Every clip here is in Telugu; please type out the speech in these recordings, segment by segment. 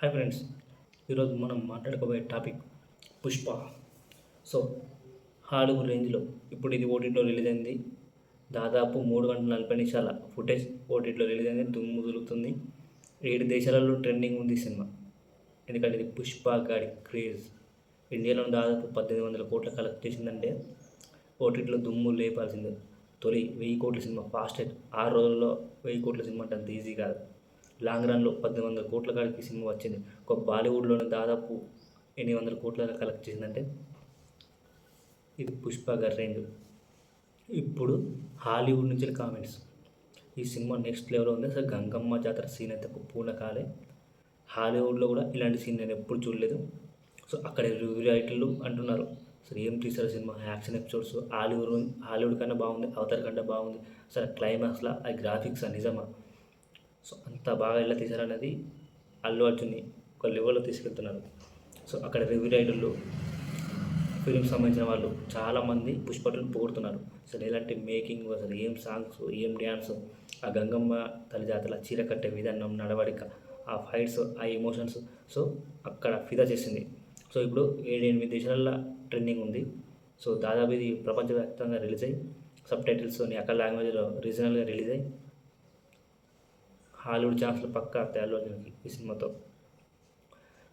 హాయ్ ఫ్రెండ్స్ ఈరోజు మనం మాట్లాడుకోబోయే టాపిక్ పుష్ప. సో హాలుగు రేంజ్లో ఇప్పుడు ఇది ఓటీటీలో రిలీజ్ అయింది. దాదాపు మూడు గంటల నలభై నిమిషాల ఫుటేజ్ ఓటీటీలో రిలీజ్ అయింది. దుమ్ము దులుపుతుంది. ఏడు దేశాలలో ట్రెండింగ్ ఉంది సినిమా. ఎందుకంటే ఇది పుష్ప గాడి క్రేజ్. ఇండియాలో దాదాపు పద్దెనిమిది వందల కోట్ల కలెక్ట్ చేసిందంటే ఓటీటీలో దుమ్ము లేపాల్సిందే. తొలి వెయ్యి కోట్ల సినిమా ఫాస్ట్ ఆరు రోజుల్లో వెయ్యి కోట్ల సినిమా అంటే అంత ఈజీ కాదు. లాంగ్ రన్లో పద్దెనిమిది వందల కోట్ల కాడికి సినిమా వచ్చింది. ఒక బాలీవుడ్లోనే దాదాపు ఎనిమిది వందల కోట్ల కలెక్ట్ చేసిందంటే ఇది పుష్ప గారి రేంజ్ ఇప్పుడు హాలీవుడ్ నుంచి కామెంట్స్ ఈ సినిమా నెక్స్ట్ లెవెల్ ఉంది. అసలు గంగమ్మ జాతర సీన్ అయితే పూర్ణ కాలే హాలీవుడ్లో కూడా ఇలాంటి సీన్ నేను ఎప్పుడు చూడలేదు. సో అక్కడ రివ్యూ రైటర్లు అంటున్నారు. అసలు ఏం తీశారు సినిమా? యాక్షన్ ఎపిసోడ్స్ హాలీవుడ్ హాలీవుడ్ కన్నా బాగుంది అవతార్ కన్నా బాగుంది. అసలు క్లైమాక్స్లో ఆ గ్రాఫిక్స్ నిజమా? అంత బాగా ఎలా తీశారనేది అల్లు అర్జున్ని ఒక లెవెల్లో తీసుకెళ్తున్నారు. సో అక్కడ రివ్యూ రైడర్లు ఫిలిం సంబంధించిన వాళ్ళు చాలామంది పుష్పటులు పొగుడుతున్నారు. అసలు ఎలాంటి మేకింగ్ అసలు ఏం సాంగ్స్ ఏం డ్యాన్స్ ఆ గంగమ్మ తల్లి జాతర చీర కట్టే విధానం నడవడిక ఆ ఫైట్స్ ఆ ఎమోషన్స్ సో అక్కడ ఫిదా చేసింది. సో ఇప్పుడు ఏడెనిమిది దేశాలలో ట్రెండింగ్ ఉంది. సో దాదాపు ఇది ప్రపంచవ్యాప్తంగా రిలీజ్ అయ్యి సబ్ టైటిల్స్ అక్కడ లాంగ్వేజ్లో రీజనల్గా రిలీజ్ అయ్యి హాలీవుడ్ ఛాన్స్లు పక్కా తయారు ఈ సినిమాతో.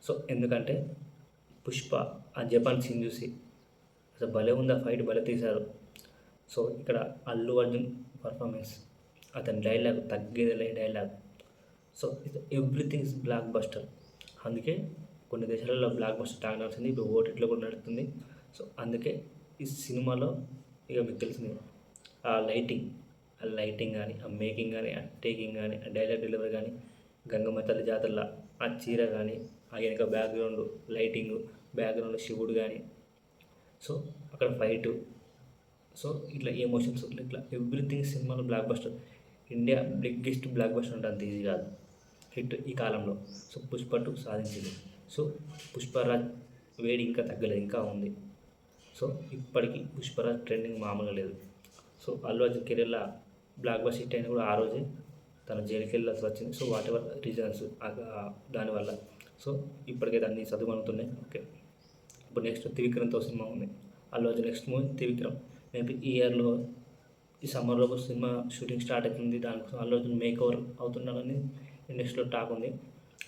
సో ఎందుకంటే పుష్ప ఆ జపాన్ సీన్ చూసి అసలు భలే ఉంది ఆ ఫైట్ భలే తీశారు. సో ఇక్కడ అల్లు అర్జున్ పర్ఫార్మెన్స్ అతని dialogue తగ్గేదిలే dialogue. So everything is blockbuster. అందుకే కొన్ని దేశాలలో బ్లాక్ బస్టర్ ట్యాగ్ నడుస్తుంది ఇప్పుడు ఓటీటీలో కూడా నడుస్తుంది. సో అందుకే ఈ సినిమాలో ఇక మీకు తెలిసింది ఆ లైటింగ్. ఆ లైటింగ్ కానీ ఆ మేకింగ్ కానీ ఆ టేకింగ్ కానీ ఆ డైలాగ్ డెలివరీ కానీ గంగమ్మ తల్లి జాతరలో ఆ చీర కానీ ఆ వెనక బ్యాక్గ్రౌండ్ లైటింగ్ బ్యాక్గ్రౌండ్ శివుడు కానీ సో అక్కడ ఫైటు. సో ఇట్లా ఎమోషన్స్ ఇట్లా ఎవ్రీథింగ్ సినిమాలో blockbuster. India biggest blockbuster అంటే అంత ఈజీ కాదు. హిట్ ఈ కాలంలో. సో పుష్ప టూ సాధించింది. సో పుష్పరాజ్ వేడి ఇంకా తగ్గలేదు ఇంకా ఉంది. సో ఇప్పటికీ పుష్పరాజ్ ట్రెండింగ్ మామూలుగా లేదు. సో అల్లు అర్జున్ కెరీర్లో బ్లాక్ బస్ హిట్ అయినా కూడా ఆ రోజే తన జైలుకి వెళ్ళాల్సి వచ్చింది. సో వాట్ ఎవర్ రీజన్స్ దానివల్ల సో ఇప్పటికైతే అన్ని చదువుకుంటున్నాయి ఓకే. ఇప్పుడు నెక్స్ట్ త్రివిక్రమ్తో సినిమా ఉంది. Allu Arjun next movie Trivikram. Maybe ఈ ఇయర్లో ఈ సమ్మర్లో సినిమా షూటింగ్ స్టార్ట్ అవుతుంది. దానికోసం అల్లు అర్జున్ మేక్ ఓవర్ అవుతున్నాడని ఇండస్ట్రీలో టాక్ ఉంది.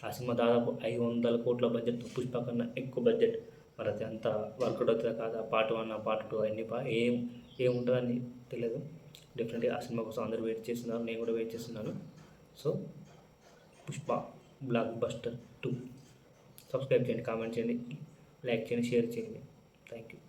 ఆ సినిమా దాదాపు ఐదు వందల కోట్ల బడ్జెట్ పుష్ప కన్నా ఎక్కువ బడ్జెట్. మరి అది అంత వర్కౌట్ అవుతుందా కాదా? పార్ట్ వన్ పార్ట్ టూ అన్ని ఏం ఏముంటుందని తెలియదు డెఫినెట్గా ఆ సినిమా కోసం అందరూ వెయిట్ చేస్తున్నారు. నేను కూడా వెయిట్ చేస్తున్నాను. So Pushpa blockbuster two subscribe చేయండి కామెంట్ చేయండి లైక్ చేయండి షేర్ చేయండి. Thank you